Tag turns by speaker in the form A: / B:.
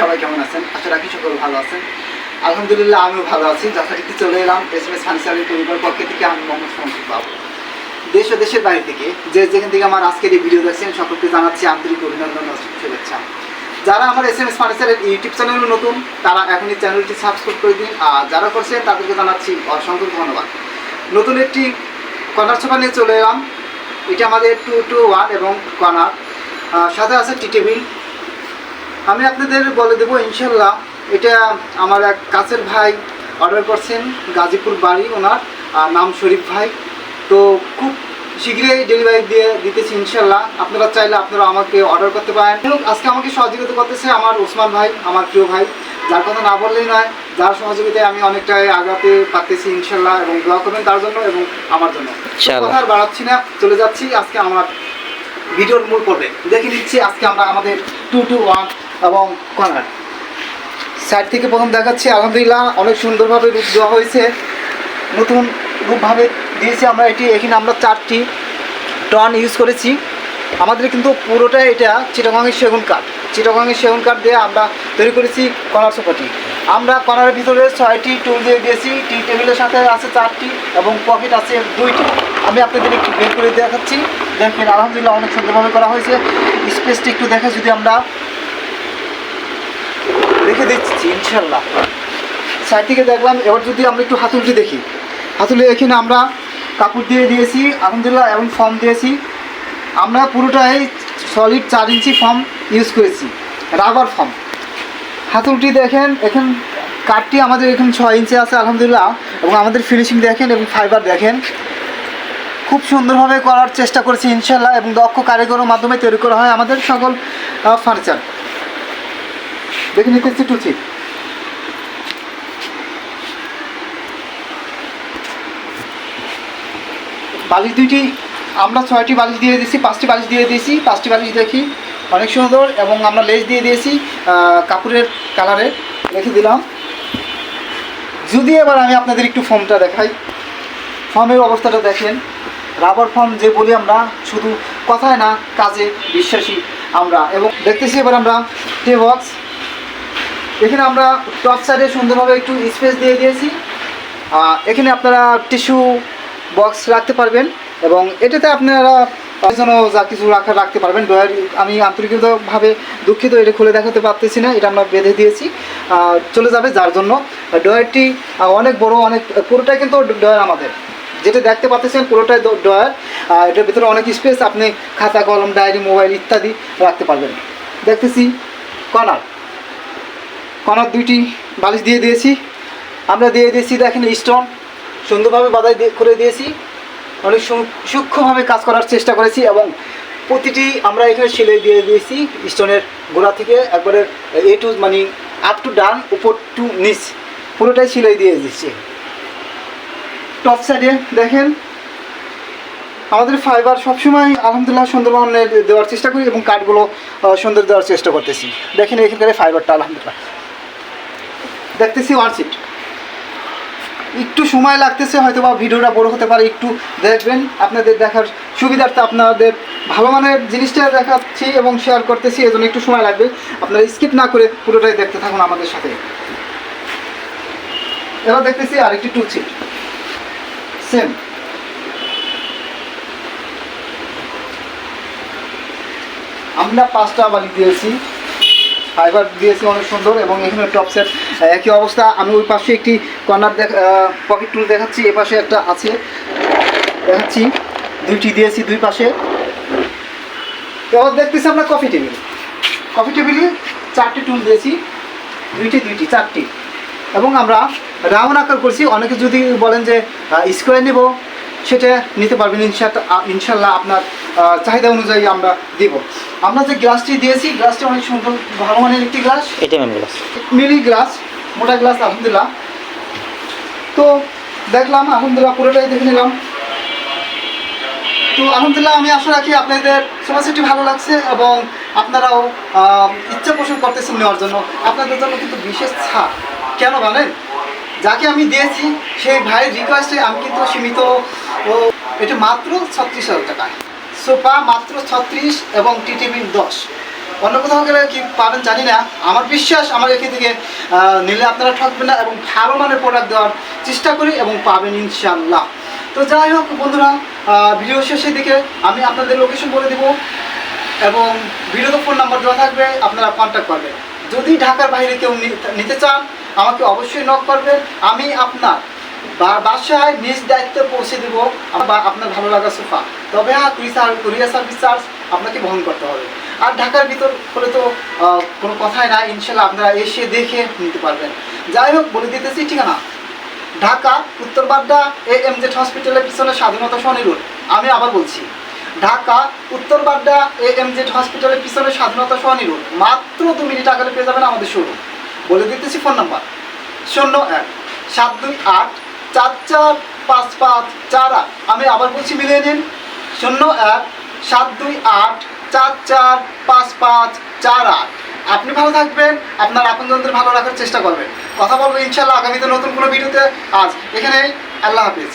A: সবাই কেমন আছেন? আশা রাখি সকল ভালো আছেন। আলহামদুলিল্লাহ আমিও ভালো আছি। যথারীতি চলে এলাম এস এম এস ফার্নিচারের পরিবার পক্ষ থেকে আমি মোহাম্মদ শমসুদ বাবু। দেশ ও দেশের বাইরে থেকে যে যেখান থেকে আমার আজকের এই ভিডিও দেখছেন, সকলকে জানাচ্ছি আন্তরিক অভিনন্দন শুভেচ্ছা। যারা আমার এস এম এস ফার্নিচারের ইউটিউব চ্যানেল নতুন, তারা এখনই চ্যানেলটি সাবস্ক্রাইব করে দিন। আর যারা করছেন, তাদেরকে জানাচ্ছি অসংখ্য ধন্যবাদ। নতুন একটি কর্নার সোফা নিয়ে চলে এলাম। এটা আমাদের টু টু ওয়ান এবং কর্নার। সাথে আছে টি টেবিল আমি আপনাদের বলে দেবো ইনশাল্লাহ এটা আমার এক কাছের ভাই অর্ডার করছেন গাজীপুর বাড়ি ওনার আর নাম শরীফ ভাই। তো খুব শীঘ্রই ডেলিভারি দিয়ে দিতেছি ইনশাল্লাহ। আপনারা চাইলে আপনারা আমাকে অর্ডার করতে পারেন। আজকে আমাকে সহযোগিতা করতেছে আমার ওসমান ভাই আমার প্রিয় ভাই। যার কথা না বললেই নয় যার সহযোগিতায় আমি অনেকটাই আগাতে পারতেছি ইনশাল্লাহ এবং দোয়া করবেন তার জন্য এবং আমার জন্য। কথা আর বাড়াচ্ছি না চলে যাচ্ছি আজকে আমার ভিডিওর মূল পর্বে। দেখে নিচ্ছি আজকে আমরা আমাদের টু টু ওয়ান এবং কর্নার। সাইড থেকে প্রথম দেখাচ্ছি, আলহামদুলিল্লাহ অনেক সুন্দরভাবে রূপ দেওয়া হয়েছে। নতুন রূপভাবে দিয়েছি আমরা এটি। এখানে আমরা চারটি টন ইউজ করেছি। আমাদের কিন্তু পুরোটাই এটা চিটাগাঙের সেগুন কাঠ। চিটাগাঙের সেগুন কাঠ দিয়ে আমরা তৈরি করেছি কর্নার সোফাটি আমরা কর্নারের ভিতরে ছয়টি টুল দিয়ে দিয়েছি। টি টেবিলের সাথে আছে চারটি এবং পকেট আছে দুইটি। আমি আপনাদের একটু বের করে দেখাচ্ছি। দেখেন, আলহামদুলিল্লাহ অনেক সুন্দরভাবে করা হয়েছে। স্পেসটি একটু দেখা যদি আমরা রেখে দিচ্ছি ইনশাল্লাহ। সাইড থেকে দেখলাম, এবার যদি আমরা একটু হাতুলটি দেখি। হাতুলে এখানে আমরা কাপড় দিয়ে দিয়েছি, আলহামদুলিল্লাহ, এবং ফর্ম দিয়েছি। আমরা পুরোটাই সলিড চার ইঞ্চি ফর্ম ইউজ করেছি রাবার ফর্ম। হাতুলটি দেখেন, এখন কাঠটি আমাদের এখন ছয় ইঞ্চি আছে, আলহামদুলিল্লাহ, এবং আমাদের ফিনিশিং দেখেন এবং ফাইবার দেখেন। খুব সুন্দরভাবে করার চেষ্টা করেছি, ইনশাল্লাহ, এবং দক্ষ কারিগরের মাধ্যমে তৈরি করা হয় আমাদের সকল ফার্নিচার দেখে নিতেছি টু চিপ বালিশ দুইটি, আমরা ছয়টি বালিশ দিয়ে দিয়েছি, পাঁচটি বালিশ দিয়ে দিয়েছি, পাঁচটি বালিশ দেখি। অনেক সুন্দর, এবং আমরা লেস দিয়ে দিয়েছি কাপড়ের কালারে রেখে দিলাম। যদি এবার আমি আপনাদের একটু ফর্মটা দেখাই। ফর্মের অবস্থাটা দেখেন। রাবার ফর্ম যে বলি আমরা, শুধু কথায় না, কাজে বিশ্বাসী আমরা। এবং দেখতেছি এবার আমরা টে বক্স এখানে আমরা টপ সাইডে সুন্দরভাবে একটু স্পেস দিয়ে দিয়েছি। এখানে আপনারা টিস্যু বক্স রাখতে পারবেন এবং এটাতে আপনারা জন্য যা কিছু রাখা, রাখতে পারবেন। ডয়ার আমি আন্তরিকভাবে দুঃখিত, এটা খুলে দেখাতে পারতেছি না, এটা আমরা বেঁধে দিয়েছি। চলে যাবে যার জন্য। ডয়ারটি অনেক বড়, অনেক, পুরোটাই কিন্তু ডয়ার আমাদের। যেটা দেখতে পাচ্ছেন পুরোটাই ডয়ার এটার ভিতরে অনেক স্পেস আপনি খাতা, কলম ডায়েরি মোবাইল ইত্যাদি রাখতে পারবেন। দেখতেছি কর্নার কর্নার দুইটি বালিশ দিয়ে দিয়েছি। আমরা দিয়ে দিয়েছি দেখেন স্টোন। সুন্দরভাবে দিয়ে- করে দিয়েছি। অনেক সূক্ষ্মভাবে কাজ করার চেষ্টা করেছি এবং প্রতিটি আমরা এখানে সেলাই দিয়ে দিয়েছি স্টোনের গোড়া থেকে। একবারে এ টু মানে আপ টু ডান উপর টু নিচ। পুরোটাই সেলাই দিয়ে দিচ্ছি টপ সাইডে দেখেন, আমাদের ফাইবার সবসময় আলহামদুলিল্লাহ সুন্দরভাবে দেওয়ার চেষ্টা করি এবং কাঠগুলো সুন্দর দেওয়ার চেষ্টা করতেছি। দেখেন এখানকার ফাইবারটা আলহামদুলিল্লাহ। দেখতেছি ওয়ান সিট একটু সময় লাগতেছে হয়তো বা ভিডিওটা বড় হতে পারে, একটু দেখবেন। আপনাদের দেখার সুবিধার্থে আপনাদের ভালো মানের জিনিসটা দেখাচ্ছি এবং শেয়ার করতেছি, এজন্য একটু সময় লাগবে। আপনারা স্কিপ না করে পুরোটাই দেখতে থাকুন আমাদের সাথে। এবার দেখতেছি আরেকটি টু সিট সেম আমরা পাঁচটা বালি দিয়েছি। ফাইবার দিয়েছি অনেক সুন্দর এবং এখানে টপ সেট একই অবস্থা। আমি ওই পাশে একটি কর্নার পকেট টুল দেখাচ্ছি, এ পাশে একটা আছে। দেখাচ্ছি, দুইটি দিয়েছি দুই পাশে। এবার দেখতেছি আমরা কফি টেবিল কফি টেবিলে চারটি টুল দিয়েছি, দুইটি দুইটি, চারটি। এবং আমরা রাউন্ড আকার করছি। অনেকে যদি বলেন যে স্কোয়ার নেব সেটা নিতে পারবেন ইনশাল্লাহ আপনার চাহিদা অনুযায়ী আমরা দিব। আমরা যে গ্লাসটি দিয়েছি গ্লাসটি অনেক সুন্দর ভালো মানের একটি গ্লাস।
B: এটা গ্লাস।
A: মিলি গ্লাস মোটা গ্লাস আলহামদুলিল্লাহ। তো দেখলাম আলহামদুলিল্লাহ পুরোটাই দেখে নিলাম। তো আলহামদুলিল্লাহ আমি আশা রাখি আপনাদের সোফাসেটটি ভালো লাগছে এবং আপনারাও ইচ্ছা পোষণ করতেছেন নেওয়ার জন্য। আপনাদের জন্য কিন্তু বিশেষ ছাড়। কেন জানেন যাকে আমি দিয়েছি সেই ভাইয়ের রিকোয়েস্টে আমি কিন্তু সীমিত ও এটা মাত্র ছত্রিশ হাজার টাকা। সোফা মাত্র ছত্রিশ এবং টিটিভি দশ। অন্য কোথাও গেলে কি পাবেন জানি না। আমার বিশ্বাস আমার এখান থেকে নিলে আপনারা ঠকবেন না এবং ভালো মানের প্রোডাক্ট দেওয়ার চেষ্টা করি এবং পাবেন ইনশাল্লাহ তো যাই হোক বন্ধুরা ভিডিও শেষের দিকে আমি আপনাদের লোকেশন বলে দেবো এবং ভিডিওতে ফোন নাম্বার দেওয়া থাকবে, আপনারা কন্ট্যাক্ট করবেন। যদি ঢাকার বাইরে কেউ নিতে চান, আমাকে অবশ্যই নক করবেন। আমি আপনার বাসায় নিজ দায়িত্বে পৌঁছে দেব বা আপনার ভালো লাগা সোফা। তবে হ্যাঁ কুরিয়ার কুরিয়ার সার্ভিস চার্জ আপনাকে বহন করতে হবে। আর ঢাকার ভিতর হলে তো কোনো কথাই না ইনশাল্লাহ আপনারা এসে দেখে নিতে পারবেন। যাই হোক, বলে দিতেছি ঠিকানা। ঢাকা, উত্তর বাড্ডা এ এম জেড হসপিটালের পিছনে স্বাধীনতা সনি আমি আবার বলছি, ঢাকা, উত্তর বাড্ডা এ এম জেড হসপিটালের পিছনে স্বাধীনতা সনি মাত্র দু মিনিট আগে পেয়ে যাবেন আমাদের শোরুম বলে দিতেছি ফোন নাম্বার শূন্য এক, সাত দুই আট চার চার পাঁচ পাঁচ চার আট। আমি আবার বলছি, মিলিয়ে নিন। শূন্য এক, সাত দুই আট, চার চার পাঁচ পাঁচ চার আট। আপনি ভালো থাকবেন, আপনার আপনজনদের ভালো রাখার চেষ্টা করবেন। কথা বলব ইনশাল্লাহ আগামীতে নতুন কোনো ভিডিওতে। আজ এখানে আল্লাহ হাফিজ।